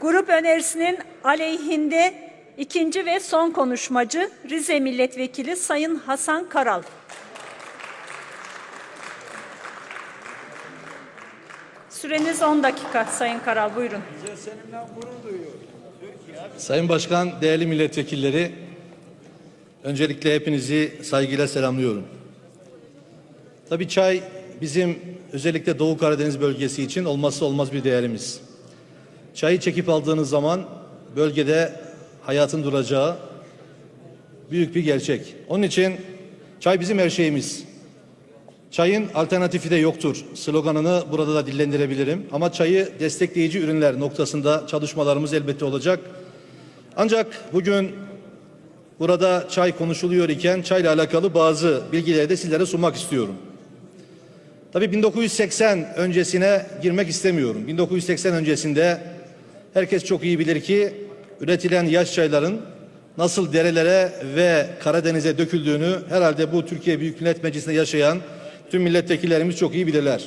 Grup önerisinin aleyhinde ikinci ve son konuşmacı Rize Milletvekili Sayın Hasan Karal. Süreniz 10 dakika Sayın Karal buyurun. Sayın Başkan, değerli milletvekilleri, öncelikle hepinizi saygıyla selamlıyorum. Tabii çay bizim özellikle Doğu Karadeniz bölgesi için olmazsa olmaz bir değerimiz. Çayı çekip aldığınız zaman bölgede hayatın duracağı büyük bir gerçek. Onun için çay bizim her şeyimiz. Çayın alternatifi de yoktur sloganını burada da dillendirebilirim. Ama çayı destekleyici ürünler noktasında çalışmalarımız elbette olacak. Ancak bugün burada çay konuşuluyor iken çayla alakalı bazı bilgileri de sizlere sunmak istiyorum. Tabii 1980 öncesine girmek istemiyorum. 1980 öncesinde herkes çok iyi bilir ki üretilen yaş çayların nasıl derelere ve Karadeniz'e döküldüğünü herhalde bu Türkiye Büyük Millet Meclisi'nde yaşayan tüm milletvekillerimiz çok iyi bilirler.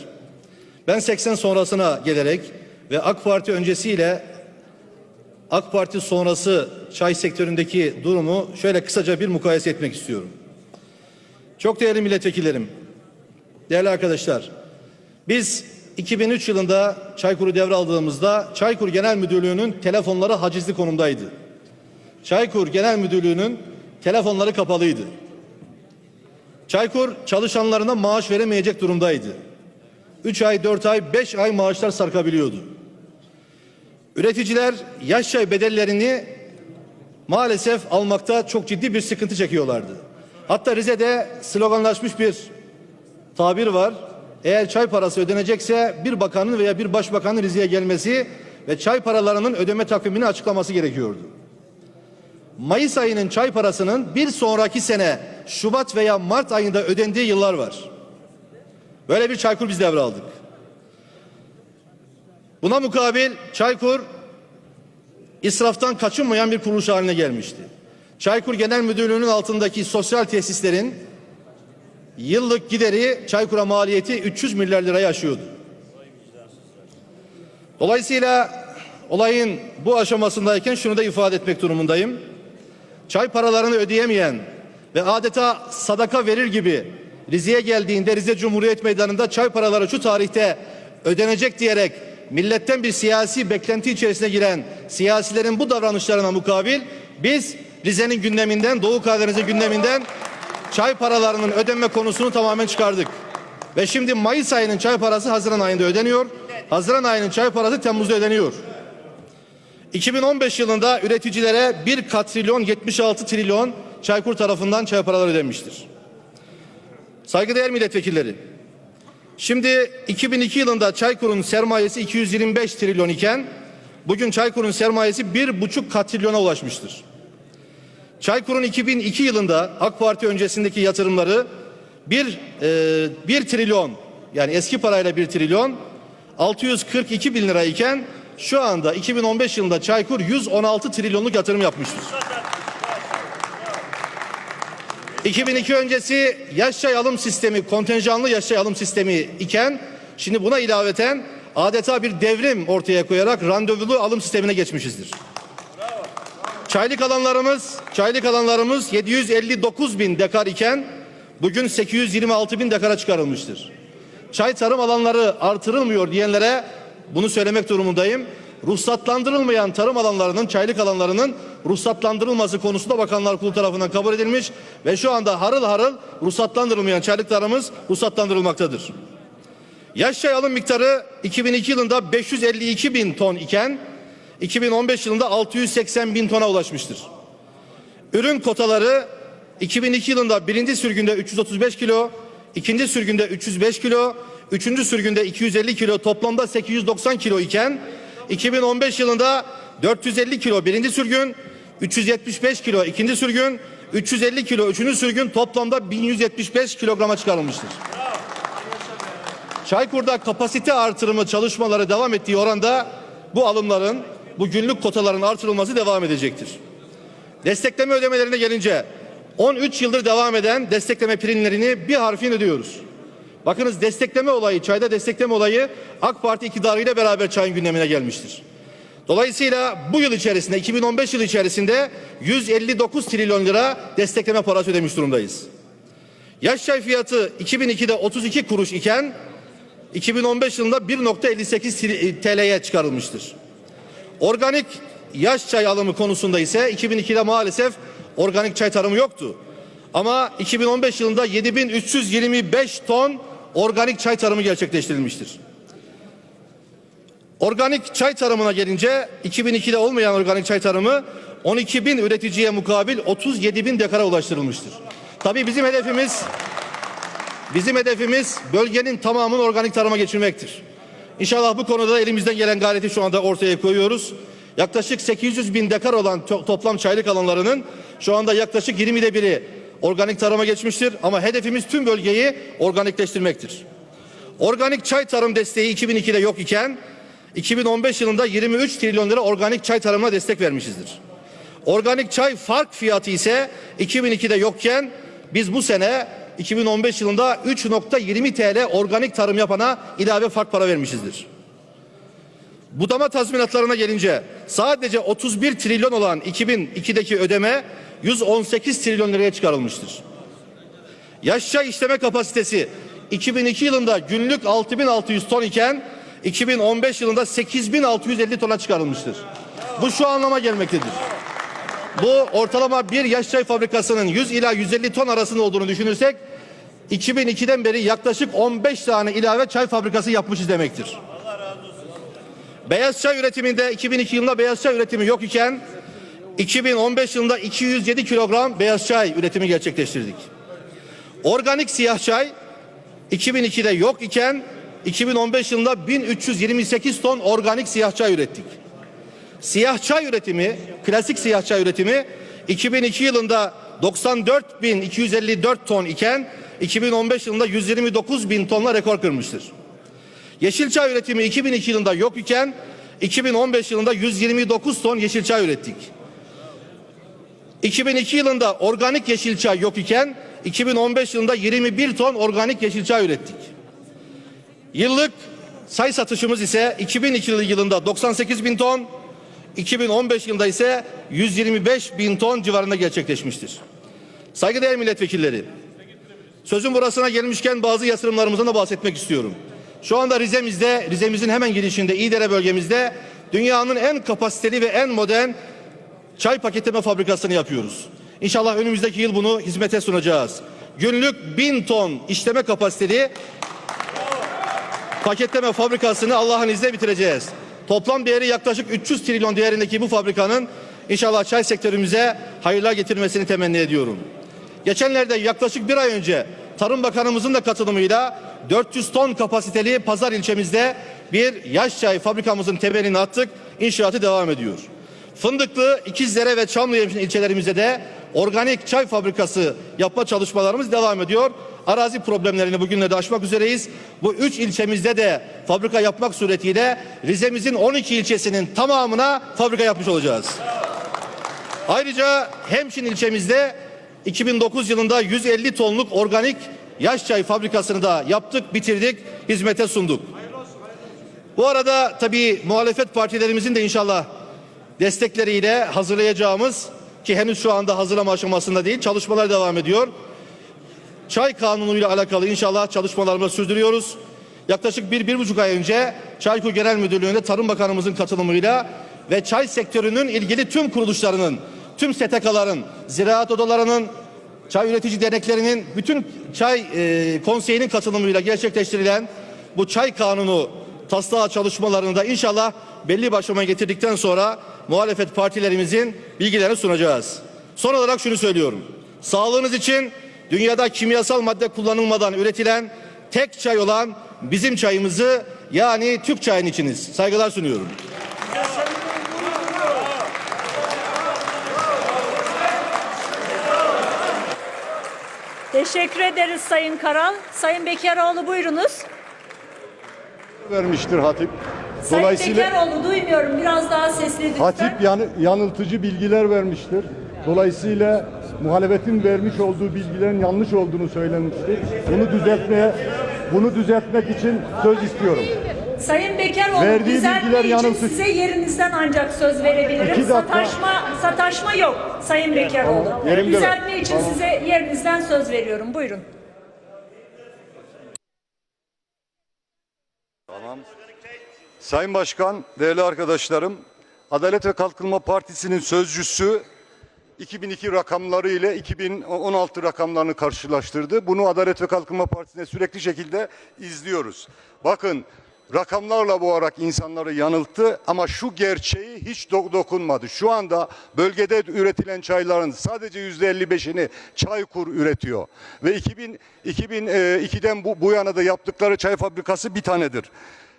Ben 80 sonrasına gelerek ve AK Parti öncesiyle AK Parti sonrası çay sektöründeki durumu şöyle kısaca bir mukayese etmek istiyorum. Çok değerli milletvekillerim, değerli arkadaşlar, biz 2003 yılında Çaykur'u devraldığımızda Çaykur Genel Müdürlüğü'nün telefonları hacizli konumdaydı. Çaykur Genel Müdürlüğü'nün telefonları kapalıydı. Çaykur çalışanlarına maaş veremeyecek durumdaydı. 3 ay, 4 ay, 5 ay maaşlar sarkabiliyordu. Üreticiler yaş çay bedellerini maalesef almakta çok ciddi bir sıkıntı çekiyorlardı. Hatta Rize'de sloganlaşmış bir tabir var. Eğer çay parası ödenecekse bir bakanın veya bir başbakanın Rize'ye gelmesi ve çay paralarının ödeme takvimini açıklaması gerekiyordu. Mayıs ayının çay parasının bir sonraki sene Şubat veya Mart ayında ödendiği yıllar var. Böyle bir Çaykur biz devraldık. Buna mukabil Çaykur israftan kaçınmayan bir kuruluş haline gelmişti. Çaykur Genel Müdürlüğü'nün altındaki sosyal tesislerin yıllık gideri Çaykur'a maliyeti 300 milyar lirayı aşıyordu. Dolayısıyla olayın bu aşamasındayken şunu da ifade etmek durumundayım. Çay paralarını ödeyemeyen ve adeta sadaka verir gibi Rize'ye geldiğinde Rize Cumhuriyet Meydanı'nda çay paraları şu tarihte ödenecek diyerek milletten bir siyasi beklenti içerisine giren siyasilerin bu davranışlarına mukabil biz Rize'nin gündeminden Doğu Karadeniz'in gündeminden çay paralarının ödenme konusunu tamamen çıkardık. Ve şimdi Mayıs ayının çay parası Haziran ayında ödeniyor. Haziran ayının çay parası Temmuz'da ödeniyor. 2015 yılında üreticilere 1 katrilyon 76 trilyon Çaykur tarafından çay paraları ödenmiştir. Saygıdeğer milletvekilleri. Şimdi 2002 yılında Çaykur'un sermayesi 225 trilyon iken bugün Çaykur'un sermayesi 1,5 katrilyona ulaşmıştır. Çaykur'un 2002 yılında AK Parti öncesindeki yatırımları 1, e, 1 trilyon yani eski parayla 1 trilyon 642 bin lira iken şu anda 2015 yılında Çaykur 116 trilyonluk yatırım yapmıştır. 2002 öncesi yaş çay alım sistemi, kontenjanlı yaş çay alım sistemi iken şimdi buna ilaveten adeta bir devrim ortaya koyarak randevulu alım sistemine geçmişizdir. Çaylık alanlarımız, çaylık alanlarımız 759 bin dekar iken bugün 826 bin dekara çıkarılmıştır. Çay tarım alanları artırılmıyor diyenlere bunu söylemek durumundayım. Ruhsatlandırılmayan tarım alanlarının, çaylık alanlarının ruhsatlandırılması konusunda Bakanlar Kurulu tarafından kabul edilmiş ve şu anda harıl harıl ruhsatlandırılmayan çaylıklarımız ruhsatlandırılmaktadır. Yaş çay alım miktarı 2002 yılında 552 bin ton iken 2015 yılında 680 bin tona ulaşmıştır. Ürün kotaları 2002 yılında birinci sürgünde 335 kilo, ikinci sürgünde 305 kilo, üçüncü sürgünde 250 kilo toplamda 890 kilo iken 2015 yılında 450 kilo birinci sürgün, 375 kilo ikinci sürgün, 350 kilo üçüncü sürgün toplamda 1175 kilograma çıkarılmıştır. Çaykur'da kapasite artırımı çalışmaları devam ettiği oranda bu alımların, bu günlük kotaların artırılması devam edecektir. Destekleme ödemelerine gelince 13 yıldır devam eden destekleme primlerini bir harfin ödüyoruz. Bakınız destekleme olayı, çayda destekleme olayı AK Parti iktidarıyla beraber çayın gündemine gelmiştir. Dolayısıyla bu yıl içerisinde 2015 yılı içerisinde 159 trilyon lira destekleme parası ödemiş durumdayız. Yaş çay fiyatı 2002'de 32 kuruş iken 2015 yılında 1.58 TL'ye çıkarılmıştır. Organik yaş çay alımı konusunda ise 2002'de maalesef organik çay tarımı yoktu. Ama 2015 yılında 7325 ton organik çay tarımı gerçekleştirilmiştir. Organik çay tarımına gelince 2002'de olmayan organik çay tarımı 12 bin üreticiye mukabil 37 bin dekara ulaştırılmıştır. Tabii bizim hedefimiz bizim hedefimiz bölgenin tamamını organik tarıma geçirmektir. İnşallah bu konuda elimizden gelen gayreti şu anda ortaya koyuyoruz. Yaklaşık 800 bin dekar olan to- toplam çaylık alanlarının şu anda yaklaşık 20'de biri organik tarıma geçmiştir. Ama hedefimiz tüm bölgeyi organikleştirmektir. Organik çay tarım desteği 2002'de yok iken 2015 yılında 23 trilyon lira organik çay tarımına destek vermişizdir. Organik çay fark fiyatı ise 2002'de yokken biz bu sene 2015 yılında 3.20 TL organik tarım yapana ilave fark para vermişizdir. Budama tazminatlarına gelince sadece 31 trilyon olan 2002'deki ödeme 118 trilyon liraya çıkarılmıştır. Yaşça işleme kapasitesi 2002 yılında günlük 6600 ton iken 2015 yılında 8650 tona çıkarılmıştır. Bu şu anlama gelmektedir. Bu ortalama bir yaş çay fabrikasının 100 ila 150 ton arasında olduğunu düşünürsek 2002'den beri yaklaşık 15 tane ilave çay fabrikası yapmışız demektir. Beyaz çay üretiminde 2002 yılında beyaz çay üretimi yok iken 2015 yılında 207 kilogram beyaz çay üretimi gerçekleştirdik. Organik siyah çay 2002'de yok iken 2015 yılında 1328 ton organik siyah çay ürettik. Siyah çay üretimi, klasik siyah çay üretimi 2002 yılında 94.254 ton iken 2015 yılında 129 bin tonla rekor kırmıştır. Yeşil çay üretimi 2002 yılında yok iken 2015 yılında 129 ton yeşil çay ürettik. 2002 yılında organik yeşil çay yok iken 2015 yılında 21 ton organik yeşil çay ürettik. Yıllık say satışımız ise 2002 yılında 98 bin ton, 2015 yılında ise 125 bin ton civarında gerçekleşmiştir. Saygıdeğer milletvekilleri, sözün burasına gelmişken bazı yatırımlarımızdan da bahsetmek istiyorum. Şu anda Rize'mizde, Rize'mizin hemen girişinde İdere bölgemizde dünyanın en kapasiteli ve en modern çay paketleme fabrikasını yapıyoruz. İnşallah önümüzdeki yıl bunu hizmete sunacağız. Günlük bin ton işleme kapasiteli paketleme fabrikasını Allah'ın izniyle bitireceğiz. Toplam değeri yaklaşık 300 trilyon değerindeki bu fabrikanın inşallah çay sektörümüze hayırlar getirmesini temenni ediyorum. Geçenlerde yaklaşık bir ay önce Tarım Bakanımızın da katılımıyla 400 ton kapasiteli pazar ilçemizde bir yaş çay fabrikamızın temelini attık. İnşaatı devam ediyor. Fındıklı, İkizdere ve Çamlıhemşin ilçelerimizde de organik çay fabrikası yapma çalışmalarımız devam ediyor. Arazi problemlerini bugünlerde aşmak üzereyiz. Bu üç ilçemizde de fabrika yapmak suretiyle Rize'mizin 12 ilçesinin tamamına fabrika yapmış olacağız. Ayrıca Hemşin ilçemizde 2009 yılında 150 tonluk organik yaş çay fabrikasını da yaptık, bitirdik, hizmete sunduk. Bu arada tabii muhalefet partilerimizin de inşallah destekleriyle hazırlayacağımız ki henüz şu anda hazırlama aşamasında değil çalışmalar devam ediyor. Çay kanunuyla alakalı inşallah çalışmalarımızı sürdürüyoruz. Yaklaşık bir, bir buçuk ay önce Çaykur Genel Müdürlüğü'nde Tarım Bakanımızın katılımıyla ve çay sektörünün ilgili tüm kuruluşlarının, tüm STK'ların, ziraat odalarının, çay üretici derneklerinin, bütün çay e, konseyinin katılımıyla gerçekleştirilen bu çay kanunu taslağı çalışmalarını da inşallah belli bir aşamaya getirdikten sonra muhalefet partilerimizin bilgilerini sunacağız. Son olarak şunu söylüyorum. Sağlığınız için dünyada kimyasal madde kullanılmadan üretilen tek çay olan bizim çayımızı yani Türk çayını içiniz. Saygılar sunuyorum. Teşekkür ederiz Sayın Karal. Sayın Bekaroğlu buyurunuz. vermiştir hatip. Sayın Dolayısıyla Bekaroğlu duymuyorum. Biraz daha sesli lütfen. hatip yanı, yanıltıcı bilgiler vermiştir. Dolayısıyla muhalefetin vermiş olduğu bilgilerin yanlış olduğunu söylemiştir. Bunu düzeltmeye bunu düzeltmek için söz istiyorum. Sayın Bekaroğlu Verdiği düzeltme bilgiler için yanıltıcı. size yerinizden ancak söz verebilirim. İki dakika. Sataşma, sataşma yok Sayın Bekaroğlu. Tamam, yerimde düzeltme ver. için size yerinizden söz veriyorum. Buyurun. Sayın Başkan, değerli arkadaşlarım, Adalet ve Kalkınma Partisi'nin sözcüsü 2002 rakamları ile 2016 rakamlarını karşılaştırdı. Bunu Adalet ve Kalkınma Partisi'ne sürekli şekilde izliyoruz. Bakın rakamlarla boğarak insanları yanılttı ama şu gerçeği hiç do- dokunmadı. Şu anda bölgede üretilen çayların sadece yüzde 55'ini Çaykur üretiyor. Ve 2000, 2002'den bu, bu yana da yaptıkları çay fabrikası bir tanedir.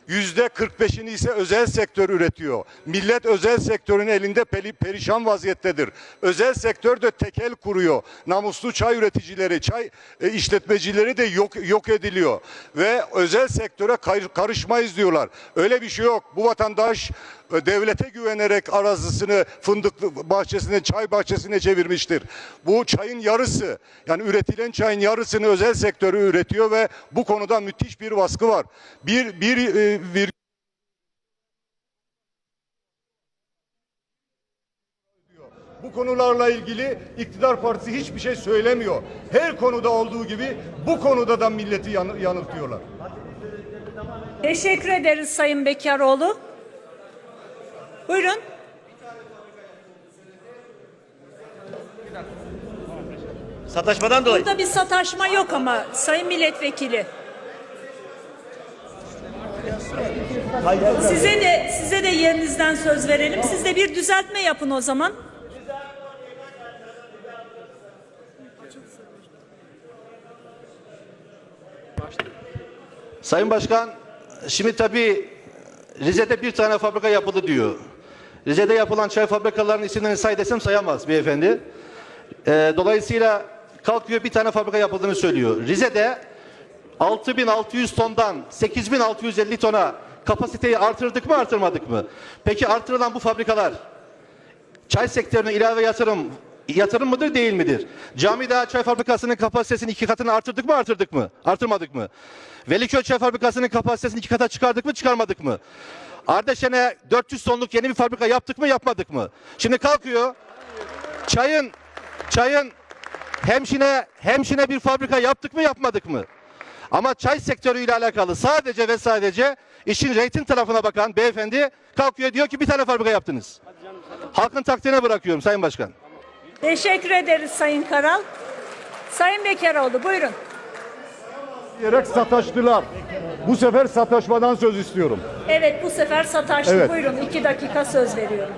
Yüzde 45'ini ise özel sektör üretiyor. Millet özel sektörün elinde peri- perişan vaziyettedir. Özel sektör de tekel kuruyor. Namuslu çay üreticileri, çay e, işletmecileri de yok yok ediliyor. Ve özel sektöre karışmayız diyorlar. Öyle bir şey yok. Bu vatandaş devlete güvenerek arazisini fındık bahçesine, çay bahçesine çevirmiştir. Bu çayın yarısı yani üretilen çayın yarısını özel sektörü üretiyor ve bu konuda müthiş bir baskı var. Bir bir e, vir Bu konularla ilgili iktidar partisi hiçbir şey söylemiyor. Her konuda olduğu gibi bu konuda da milleti yan- yanıltıyorlar. Teşekkür ederiz Sayın Bekaroğlu. Buyurun. Sataşmadan dolayı. Burada bir sataşma yok ama Sayın Milletvekili. Size de size de yerinizden söz verelim. Siz de bir düzeltme yapın o zaman. Sayın Başkan, şimdi tabii Rize'de bir tane fabrika yapıldı diyor. Rize'de yapılan çay fabrikalarının isimlerini say desem sayamaz beyefendi. Ee, dolayısıyla kalkıyor bir tane fabrika yapıldığını söylüyor. Rize'de 6600 tondan 8650 tona kapasiteyi artırdık mı artırmadık mı? Peki artırılan bu fabrikalar çay sektörüne ilave yatırım yatırım mıdır değil midir? Camidağ Çay Fabrikası'nın kapasitesini iki katını artırdık mı artırdık mı? Artırmadık mı? Veliköy Çay Fabrikası'nın kapasitesini iki kata çıkardık mı çıkarmadık mı? Ardeşen'e 400 tonluk yeni bir fabrika yaptık mı yapmadık mı? Şimdi kalkıyor çayın çayın hemşine hemşine bir fabrika yaptık mı yapmadık mı? Ama çay sektörüyle alakalı sadece ve sadece işin reyting tarafına bakan beyefendi kalkıyor diyor ki bir tane fabrika yaptınız. Halkın takdirine bırakıyorum Sayın Başkan. Teşekkür ederiz Sayın Karal. Sayın Bekaroğlu buyurun. Diyerek sataştılar. Bu sefer sataşmadan söz istiyorum. Evet bu sefer sataştı. Evet. Buyurun iki dakika söz veriyorum.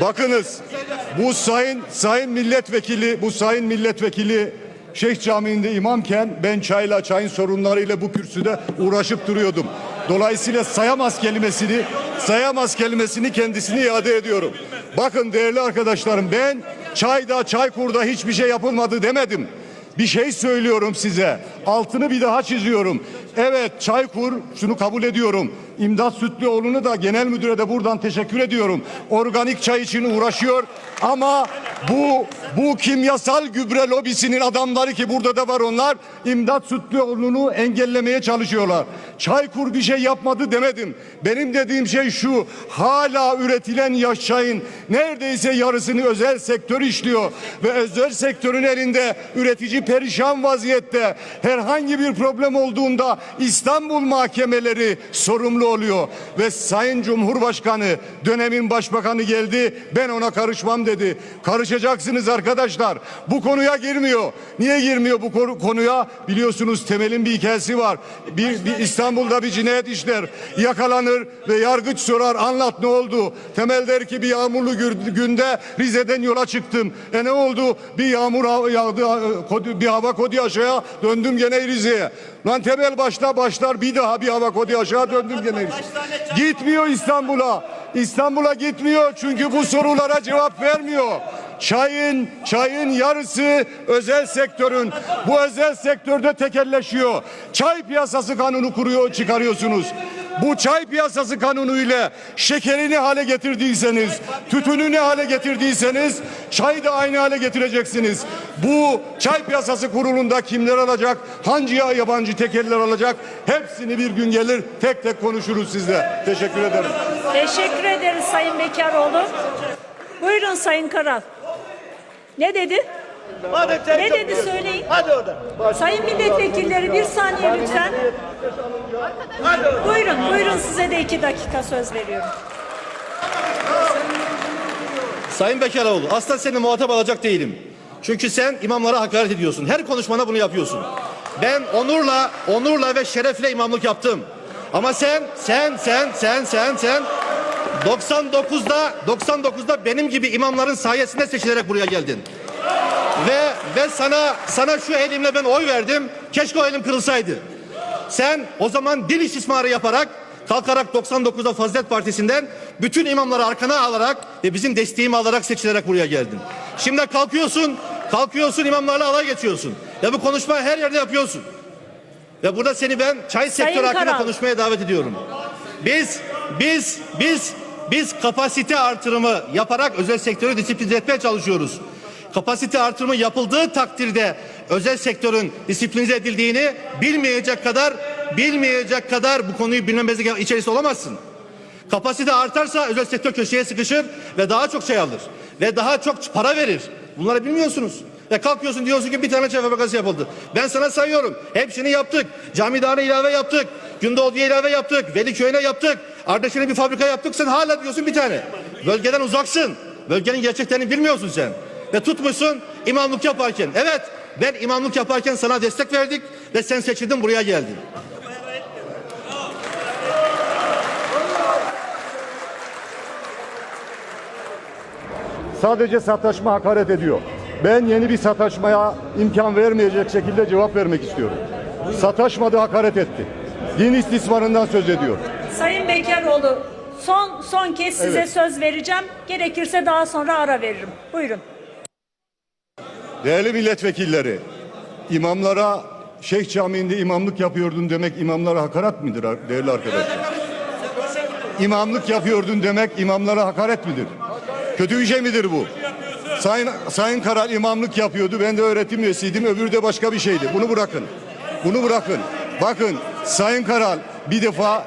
Bakınız bu sayın sayın milletvekili bu sayın milletvekili Şeyh Camii'nde imamken ben çayla çayın sorunlarıyla bu kürsüde uğraşıp duruyordum. Dolayısıyla sayamaz kelimesini sayamaz kelimesini kendisine iade ediyorum. Bakın değerli arkadaşlarım ben çayda çaykurda hiçbir şey yapılmadı demedim. Bir şey söylüyorum size. Altını bir daha çiziyorum. Evet Çaykur şunu kabul ediyorum. İmdat Sütlüoğlu'nu da genel müdüre de buradan teşekkür ediyorum. Organik çay için uğraşıyor ama bu bu kimyasal gübre lobisinin adamları ki burada da var onlar İmdat Sütlüoğlu'nu engellemeye çalışıyorlar. Çaykur bir şey yapmadı demedim. Benim dediğim şey şu. Hala üretilen yaş çayın neredeyse yarısını özel sektör işliyor ve özel sektörün elinde üretici perişan vaziyette. Herhangi bir problem olduğunda İstanbul mahkemeleri sorumlu oluyor ve Sayın Cumhurbaşkanı dönemin başbakanı geldi ben ona karışmam dedi. Karışacaksınız arkadaşlar. Bu konuya girmiyor. Niye girmiyor bu konu- konuya? Biliyorsunuz temelin bir hikayesi var. Bir, bir İstanbul'da bir cinayet işler. Yakalanır ve yargıç sorar anlat ne oldu? Temel der ki bir yağmurlu günde Rize'den yola çıktım. E ne oldu? Bir yağmur yağdı, kod- bir hava kodu aşağıya döndüm gene Rize'ye. Lan Temel başla başlar bir daha bir hava kodu aşağı döndüm gene Rize'ye. Gitmiyor İstanbul'a. İstanbul'a gitmiyor çünkü bu sorulara cevap vermiyor. Çayın, çayın yarısı özel sektörün. Bu özel sektörde tekelleşiyor. Çay piyasası kanunu kuruyor, çıkarıyorsunuz. Bu çay piyasası kanunuyla şekerini hale getirdiyseniz, tütünü ne hale getirdiyseniz çayı da aynı hale getireceksiniz. Bu çay piyasası kurulunda kimler alacak, hangi yabancı tekeller alacak hepsini bir gün gelir tek tek konuşuruz sizle. Teşekkür ederim. Teşekkür ederiz Sayın Bekaroğlu. Buyurun Sayın Karal. Ne dedi? Madem sen Ne çok dedi biliyorsun. söyleyin. Hadi oradan. Sayın milletvekilleri bir saniye lütfen. Hadi. Buyurun, buyurun size de iki dakika söz veriyorum. Sayın Bekaroğlu aslında seni muhatap alacak değilim. Çünkü sen imamlara hakaret ediyorsun. Her konuşmana bunu yapıyorsun. Ben onurla, onurla ve şerefle imamlık yaptım. Ama sen, sen, sen, sen, sen, sen 99'da 99'da benim gibi imamların sayesinde seçilerek buraya geldin. Ve ve sana sana şu elimle ben oy verdim. Keşke o elim kırılsaydı. Sen o zaman dil istismarı yaparak kalkarak 99'da Fazilet Partisi'nden bütün imamları arkana alarak ve bizim desteğimi alarak seçilerek buraya geldin. Şimdi kalkıyorsun, kalkıyorsun imamlarla alay geçiyorsun. Ya bu konuşma her yerde yapıyorsun. Ve burada seni ben çay sektörü hakkında Karal. konuşmaya davet ediyorum. Biz biz biz biz kapasite artırımı yaparak özel sektörü disiplin etmeye çalışıyoruz. Kapasite artırımı yapıldığı takdirde özel sektörün disiplinize edildiğini bilmeyecek kadar bilmeyecek kadar bu konuyu bilmemezlik içerisinde olamazsın. Kapasite artarsa özel sektör köşeye sıkışır ve daha çok şey alır. Ve daha çok para verir. Bunları bilmiyorsunuz. Ve kalkıyorsun diyorsun ki bir tane çay fabrikası yapıldı. Ben sana sayıyorum. Hepsini yaptık. Camidane ilave yaptık. Gündoğdu'ya ilave yaptık. Veliköy'üne yaptık. Ardeşen'e bir fabrika yaptık. Sen hala diyorsun bir tane. Bölgeden uzaksın. Bölgenin gerçeklerini bilmiyorsun sen. Ve tutmuşsun imamlık yaparken. Evet ben imamlık yaparken sana destek verdik ve sen seçildin buraya geldin. Sadece sataşma hakaret ediyor. Ben yeni bir sataşmaya imkan vermeyecek şekilde cevap vermek istiyorum. Sataşmadı hakaret etti. Din istismarından söz ediyor. Sayın Bekaroğlu son son kez size Evet. söz vereceğim. Gerekirse daha sonra ara veririm. Buyurun. Değerli milletvekilleri, imamlara Şeyh Camii'nde imamlık yapıyordun demek imamlara hakaret midir değerli arkadaşlar? İmamlık yapıyordun demek imamlara hakaret midir? Kötü bir şey midir bu? Sayın, Sayın Karal imamlık yapıyordu. Ben de öğretim üyesiydim. Öbürü de başka bir şeydi. Bunu bırakın. Bunu bırakın. Bakın Sayın Karal bir defa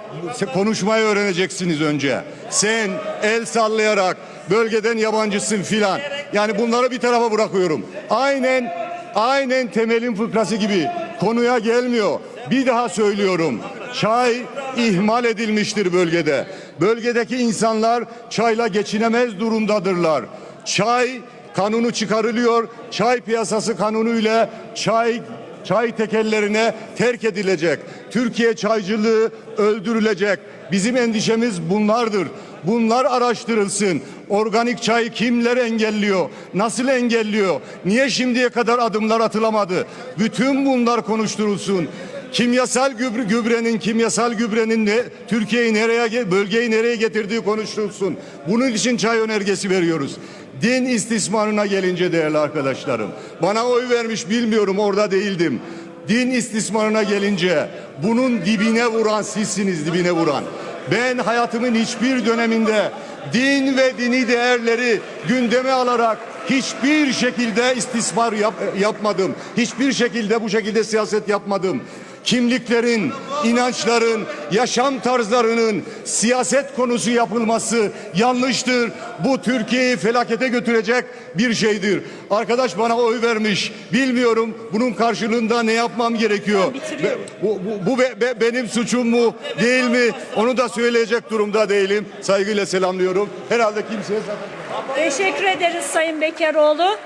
konuşmayı öğreneceksiniz önce. Sen el sallayarak bölgeden yabancısın filan. Yani bunları bir tarafa bırakıyorum. Aynen aynen temelin fıkrası gibi konuya gelmiyor. Bir daha söylüyorum. Çay ihmal edilmiştir bölgede. Bölgedeki insanlar çayla geçinemez durumdadırlar. Çay kanunu çıkarılıyor. Çay piyasası kanunuyla çay çay tekellerine terk edilecek. Türkiye çaycılığı öldürülecek. Bizim endişemiz bunlardır. Bunlar araştırılsın. Organik çayı kimler engelliyor? Nasıl engelliyor? Niye şimdiye kadar adımlar atılamadı? Bütün bunlar konuşturulsun. Kimyasal gübre, gübrenin kimyasal gübrenin ne, Türkiye'yi nereye bölgeyi nereye getirdiği konuşulsun. Bunun için çay önergesi veriyoruz. Din istismarına gelince değerli arkadaşlarım. Bana oy vermiş bilmiyorum orada değildim. Din istismarına gelince bunun dibine vuran sizsiniz dibine vuran. Ben hayatımın hiçbir döneminde din ve dini değerleri gündeme alarak hiçbir şekilde istismar yap- yapmadım. Hiçbir şekilde bu şekilde siyaset yapmadım. Kimliklerin, inançların, yaşam tarzlarının siyaset konusu yapılması yanlıştır. Bu Türkiye'yi felakete götürecek bir şeydir. Arkadaş bana oy vermiş. Bilmiyorum bunun karşılığında ne yapmam gerekiyor. Be- bu, bu, bu be- be- benim suçum mu değil mi? Onu da söyleyecek durumda değilim. Saygıyla selamlıyorum. Herhalde kimseye zaten... Teşekkür ederiz Sayın Bekaroğlu.